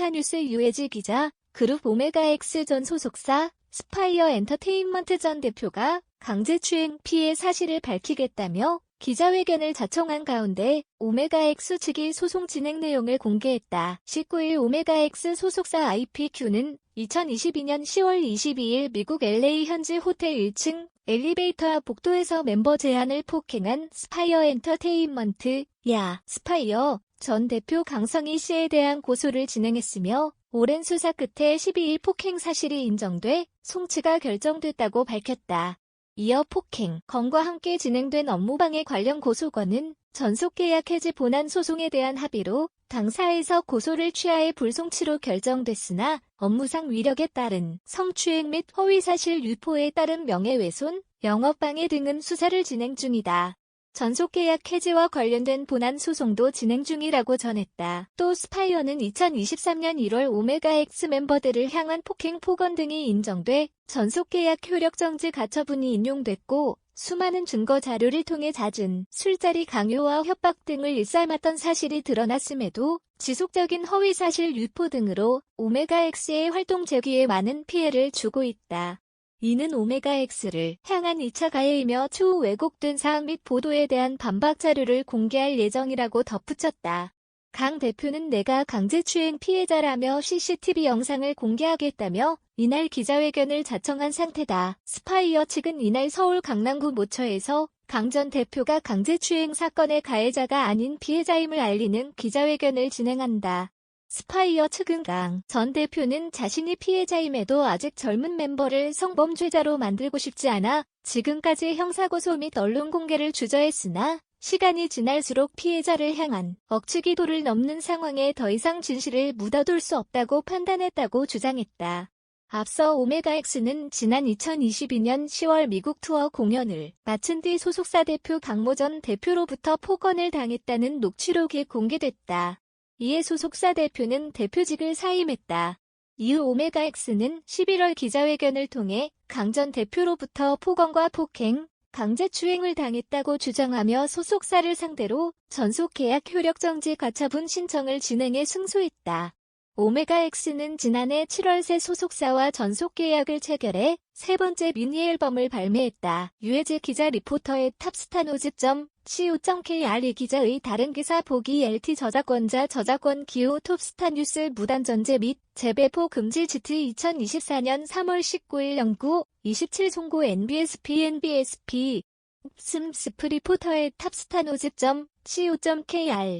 톱스타뉴스 유해지 기자, 그룹 오메가X 전 소속사, 스파이어 엔터테인먼트 전 대표가 강제추행 피해 사실을 밝히겠다며 기자회견을 자청한 가운데 오메가X 측이 소송 진행 내용을 공개했다. 19일 오메가X 소속사 IPQ는 2022년 10월 22일 미국 LA 현지 호텔 1층 엘리베이터 앞 복도에서 멤버 제한을 폭행한 스파이어 엔터테인먼트, 야, 스파이어 전 대표 강성희 씨에 대한 고소를 진행했으며 오랜 수사 끝에 12일 폭행 사실이 인정돼 송치가 결정됐다고 밝혔다. 이어 폭행, 건과 함께 진행된 업무방해 관련 고소건은 전속계약 해지 본안 소송에 대한 합의로 당사에서 고소를 취하해 불송치로 결정됐으나 업무상 위력에 따른 성추행 및 허위사실 유포에 따른 명예훼손, 영업방해 등은 수사를 진행 중이다. 전속계약 해지와 관련된 본안 소송도 진행 중이라고 전했다. 또 스파이어는 2023년 1월 오메가X 멤버들을 향한 폭행 폭언 등이 인정돼 전속계약 효력정지 가처분이 인용됐고 수많은 증거 자료를 통해 잦은 술자리 강요와 협박 등을 일삼았던 사실이 드러났음에도 지속적인 허위사실 유포 등으로 오메가X의 활동 재기에 많은 피해를 주고 있다. 이는 오메가X를 향한 2차 가해이며 추후 왜곡된 사항 및 보도에 대한 반박 자료를 공개할 예정이라고 덧붙였다. 강 대표는 내가 강제추행 피해자라며 CCTV 영상을 공개하겠다며 이날 기자회견을 자청한 상태다. 스파이어 측은 이날 서울 강남구 모처에서 강 전 대표가 강제추행 사건의 가해자가 아닌 피해자임을 알리는 기자회견을 진행한다. 스파이어 측은 강 전 대표는 자신이 피해자임에도 아직 젊은 멤버를 성범죄자로 만들고 싶지 않아 지금까지 형사고소 및 언론 공개를 주저했으나 시간이 지날수록 피해자를 향한 억측 기도를 넘는 상황에 더 이상 진실을 묻어둘 수 없다고 판단했다고 주장했다. 앞서 오메가X는 지난 2022년 10월 미국 투어 공연을 마친 뒤 소속사 대표 강모 전 대표로부터 폭언을 당했다는 녹취록이 공개됐다. 이에 소속사 대표는 대표직을 사임했다. 이후 오메가X는 11월 기자회견을 통해 강 전 대표로부터 폭언과 폭행, 강제추행을 당했다고 주장하며 소속사를 상대로 전속계약 효력정지 가처분 신청을 진행해 승소했다. 오메가X는 지난해 7월 새 소속사와 전속 계약을 체결해 세 번째 미니 앨범을 발매했다. 유해재 기자 리포터의 탑스타노즈점 co.kr 이 기자의 다른 기사 보기 LT 저작권자 저작권 기호 톱스타 뉴스 무단 전제 및 재배포 금지 지트 2024년 3월 19일 연구 27 송고 NBSP NBSP 슴스프 리포터의 탑스타노즈점 co.kr